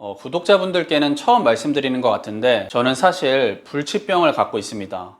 어, 구독자분들께는 처음 말씀드리는 것 같은데 저는 사실 불치병을 갖고 있습니다.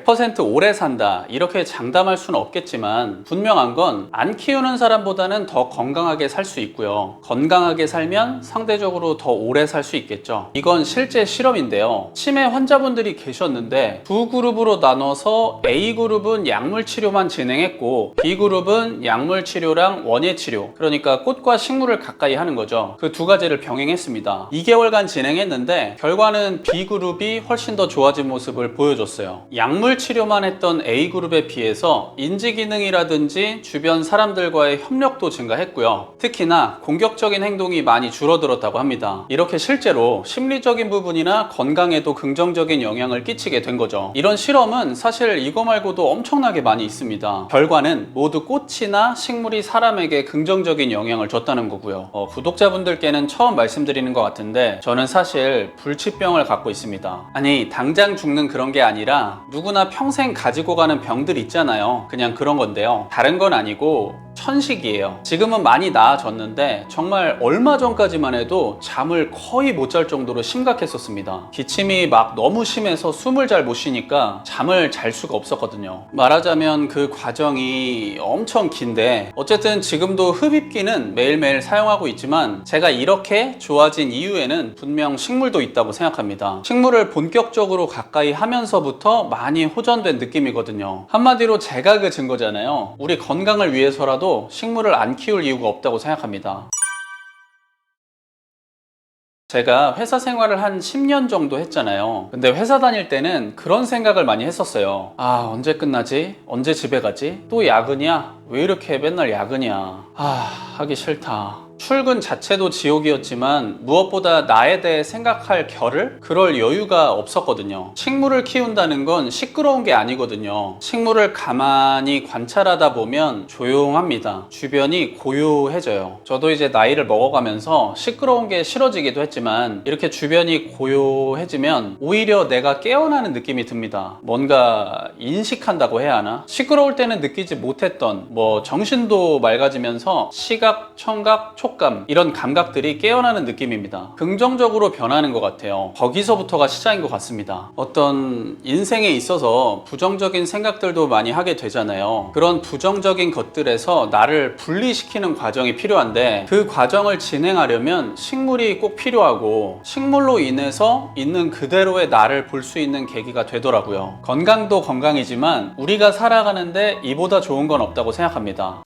100% 오래 산다. 이렇게 장담할 수는 없겠지만 분명한 건 안 키우는 사람보다는 더 건강하게 살 수 있고요. 건강하게 살면 상대적으로 더 오래 살 수 있겠죠. 이건 실제 실험인데요. 치매 환자분들이 계셨는데 두 그룹으로 나눠서 A그룹은 약물 치료만 진행했고 B그룹은 약물 치료랑 원예 치료 그러니까 꽃과 식물을 가까이 하는 거죠. 그 두 가지를 병행했습니다. 2개월간 진행했는데 결과는 B그룹이 훨씬 더 좋아진 모습을 보여줬어요. 약물 치료만 했던 A그룹에 비해서 인지 기능이라든지 주변 사람들과의 협력도 증가했고요. 특히나 공격적인 행동이 많이 줄어들었다고 합니다. 이렇게 실제로 심리적인 부분이나 건강에도 긍정적인 영향을 끼치게 된 거죠. 이런 실험은 사실 이거 말고도 엄청나게 많이 있습니다. 결과는 모두 꽃이나 식물이 사람에게 긍정적인 영향을 줬다는 거고요. 어, 구독자분들께는 처음 말씀드리는 것 같은데 저는 사실 불치병을 갖고 있습니다. 아니 당장 죽는 그런 게 아니라 누구 나 평생 가지고 가는 병들 있잖아요. 그냥 그런 건데요. 다른 건 아니고 천식이에요. 지금은 많이 나아졌는데 정말 얼마 전까지만 해도 잠을 거의 못 잘 정도로 심각했었습니다. 기침이 막 너무 심해서 숨을 잘 못 쉬니까 잠을 잘 수가 없었거든요. 말하자면 그 과정이 엄청 긴데 어쨌든 지금도 흡입기는 매일매일 사용하고 있지만 제가 이렇게 좋아진 이유에는 분명 식물도 있다고 생각합니다. 식물을 본격적으로 가까이 하면서부터 많이 호전된 느낌이거든요. 한마디로 제가 그 증거잖아요. 우리 건강을 위해서라도 식물을 안 키울 이유가 없다고 생각합니다. 제가 회사 생활을 한 10년 정도 했잖아요. 근데 회사 다닐 때는 그런 생각을 많이 했었어요. 아, 언제 끝나지? 언제 집에 가지? 또 야근이야? 왜 이렇게 맨날 야근이야? 아, 하기 싫다. 출근 자체도 지옥이었지만 무엇보다 나에 대해 생각할 겨를? 그럴 여유가 없었거든요. 식물을 키운다는 건 시끄러운 게 아니거든요. 식물을 가만히 관찰하다 보면 조용합니다. 주변이 고요해져요. 저도 이제 나이를 먹어가면서 시끄러운 게 싫어지기도 했지만 이렇게 주변이 고요해지면 오히려 내가 깨어나는 느낌이 듭니다. 뭔가 인식한다고 해야 하나? 시끄러울 때는 느끼지 못했던 뭐 정신도 맑아지면서 시각, 청각, 촉 촉감 이런 감각들이 깨어나는 느낌입니다. 긍정적으로 변하는 것 같아요. 거기서부터가 시작인 것 같습니다. 어떤 인생에 있어서 부정적인 생각들도 많이 하게 되잖아요. 그런 부정적인 것들에서 나를 분리시키는 과정이 필요한데 그 과정을 진행하려면 식물이 꼭 필요하고 식물로 인해서 있는 그대로의 나를 볼 수 있는 계기가 되더라고요. 건강도 건강이지만 우리가 살아가는데 이보다 좋은 건 없다고 생각합니다.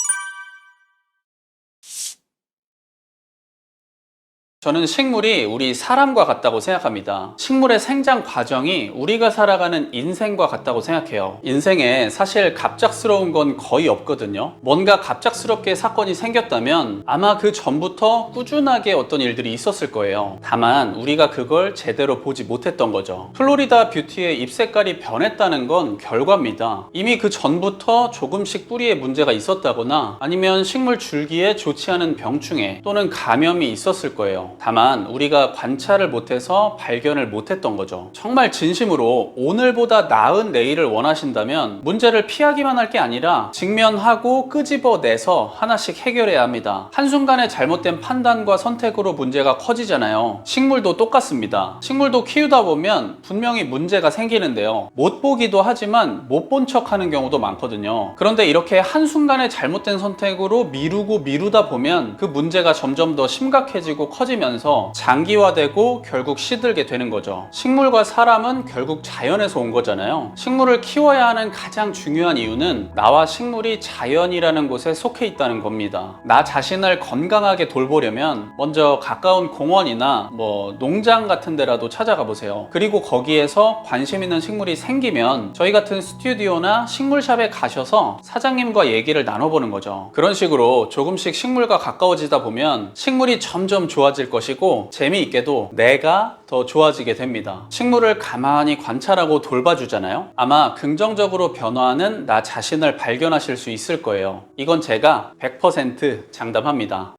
저는 식물이 우리 사람과 같다고 생각합니다. 식물의 생장 과정이 우리가 살아가는 인생과 같다고 생각해요. 인생에 사실 갑작스러운 건 거의 없거든요. 뭔가 갑작스럽게 사건이 생겼다면 아마 그 전부터 꾸준하게 어떤 일들이 있었을 거예요. 다만 우리가 그걸 제대로 보지 못했던 거죠. 플로리다 뷰티의 잎 색깔이 변했다는 건 결과입니다. 이미 그 전부터 조금씩 뿌리에 문제가 있었다거나 아니면 식물 줄기에 좋지 않은 병충해 또는 감염이 있었을 거예요. 다만 우리가 관찰을 못해서 발견을 못했던 거죠. 정말 진심으로 오늘보다 나은 내일을 원하신다면 문제를 피하기만 할 게 아니라 직면하고 끄집어내서 하나씩 해결해야 합니다. 한순간에 잘못된 판단과 선택으로 문제가 커지잖아요. 식물도 똑같습니다. 식물도 키우다 보면 분명히 문제가 생기는데요. 못 보기도 하지만 못 본 척 하는 경우도 많거든요. 그런데 이렇게 한순간에 잘못된 선택으로 미루고 미루다 보면 그 문제가 점점 더 심각해지고 커지면 서 장기화되고 결국 시들게 되는 거죠. 식물과 사람은 결국 자연에서 온 거잖아요. 식물을 키워야 하는 가장 중요한 이유는 나와 식물이 자연이라는 곳에 속해 있다는 겁니다. 나 자신을 건강하게 돌보려면 먼저 가까운 공원이나 뭐 농장 같은 데라도 찾아가 보세요. 그리고 거기에서 관심 있는 식물이 생기면 저희 같은 스튜디오나 식물샵에 가셔서 사장님과 얘기를 나눠보는 거죠. 그런 식으로 조금씩 식물과 가까워지다 보면 식물이 점점 좋아질 것이고 재미있게도 내가 더 좋아지게 됩니다. 식물을 가만히 관찰하고 돌봐주잖아요. 아마 긍정적으로 변화하는 나 자신을 발견하실 수 있을 거예요. 이건 제가 100% 장담합니다.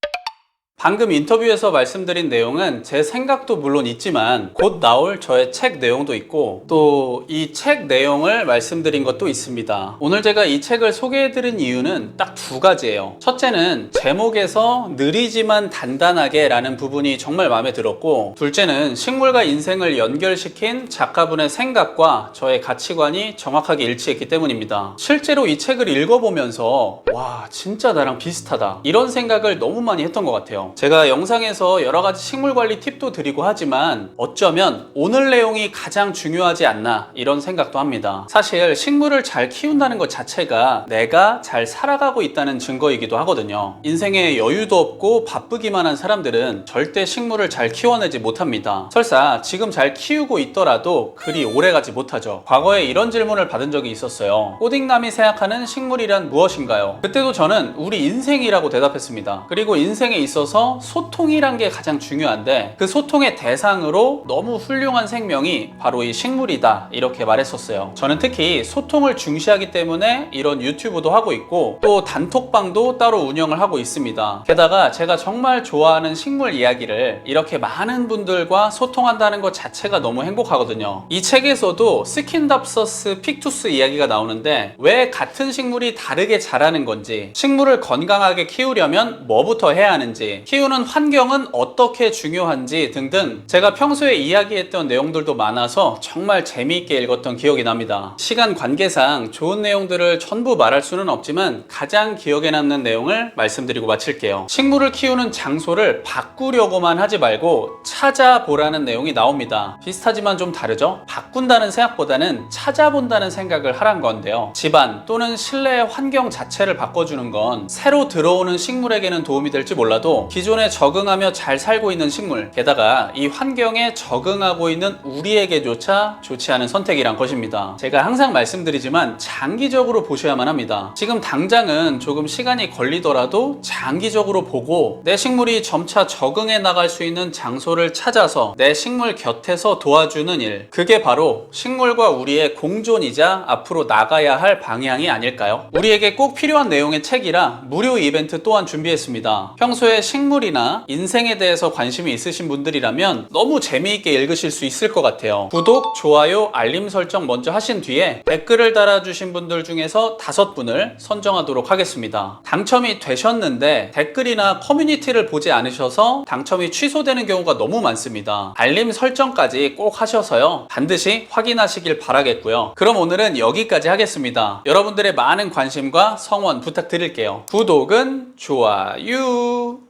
방금 인터뷰에서 말씀드린 내용은 제 생각도 물론 있지만 곧 나올 저의 책 내용도 있고 또 이 책 내용을 말씀드린 것도 있습니다. 오늘 제가 이 책을 소개해드린 이유는 딱 두 가지예요. 첫째는 제목에서 느리지만 단단하게 라는 부분이 정말 마음에 들었고 둘째는 식물과 인생을 연결시킨 작가분의 생각과 저의 가치관이 정확하게 일치했기 때문입니다. 실제로 이 책을 읽어보면서 와 진짜 나랑 비슷하다 이런 생각을 너무 많이 했던 것 같아요. 제가 영상에서 여러 가지 식물 관리 팁도 드리고 하지만 어쩌면 오늘 내용이 가장 중요하지 않나 이런 생각도 합니다. 사실 식물을 잘 키운다는 것 자체가 내가 잘 살아가고 있다는 증거이기도 하거든요. 인생에 여유도 없고 바쁘기만 한 사람들은 절대 식물을 잘 키워내지 못합니다. 설사 지금 잘 키우고 있더라도 그리 오래가지 못하죠. 과거에 이런 질문을 받은 적이 있었어요. 꼬딩남이 생각하는 식물이란 무엇인가요? 그때도 저는 우리 인생이라고 대답했습니다. 그리고 인생에 있어서 소통이란 게 가장 중요한데 그 소통의 대상으로 너무 훌륭한 생명이 바로 이 식물이다 이렇게 말했었어요. 저는 특히 소통을 중시하기 때문에 이런 유튜브도 하고 있고 또 단톡방도 따로 운영을 하고 있습니다. 게다가 제가 정말 좋아하는 식물 이야기를 이렇게 많은 분들과 소통한다는 것 자체가 너무 행복하거든요. 이 책에서도 스킨답서스 픽투스 이야기가 나오는데 왜 같은 식물이 다르게 자라는 건지 식물을 건강하게 키우려면 뭐부터 해야 하는지 키우는 환경은 어떻게 중요한지 등등 제가 평소에 이야기했던 내용들도 많아서 정말 재미있게 읽었던 기억이 납니다. 시간 관계상 좋은 내용들을 전부 말할 수는 없지만 가장 기억에 남는 내용을 말씀드리고 마칠게요. 식물을 키우는 장소를 바꾸려고만 하지 말고 찾아보라는 내용이 나옵니다. 비슷하지만 좀 다르죠? 바꾼다는 생각보다는 찾아본다는 생각을 하란 건데요. 집안 또는 실내의 환경 자체를 바꿔주는 건 새로 들어오는 식물에게는 도움이 될지 몰라도 기존에 적응하며 잘 살고 있는 식물, 게다가 이 환경에 적응하고 있는 우리에게조차 좋지 않은 선택이란 것입니다. 제가 항상 말씀드리지만 장기적으로 보셔야만 합니다. 지금 당장은 조금 시간이 걸리더라도 장기적으로 보고 내 식물이 점차 적응해 나갈 수 있는 장소를 찾아서 내 식물 곁에서 도와주는 일. 그게 바로 식물과 우리의 공존이자 앞으로 나가야 할 방향이 아닐까요? 우리에게 꼭 필요한 내용의 책이라 무료 이벤트 또한 준비했습니다. 평소에 식물이나 인생에 대해서 관심이 있으신 분들이라면 너무 재미있게 읽으실 수 있을 것 같아요. 구독, 좋아요, 알림 설정 먼저 하신 뒤에 댓글을 달아주신 분들 중에서 다섯 분을 선정하도록 하겠습니다. 당첨이 되셨는데 댓글이나 커뮤니티를 보지 않으셔서 당첨이 취소되는 경우가 너무 많습니다. 알림 설정까지 꼭 하셔서요. 반드시 확인하시길 바라겠고요. 그럼 오늘은 여기까지 하겠습니다. 여러분들의 많은 관심과 성원 부탁드릴게요. 구독은 좋아요.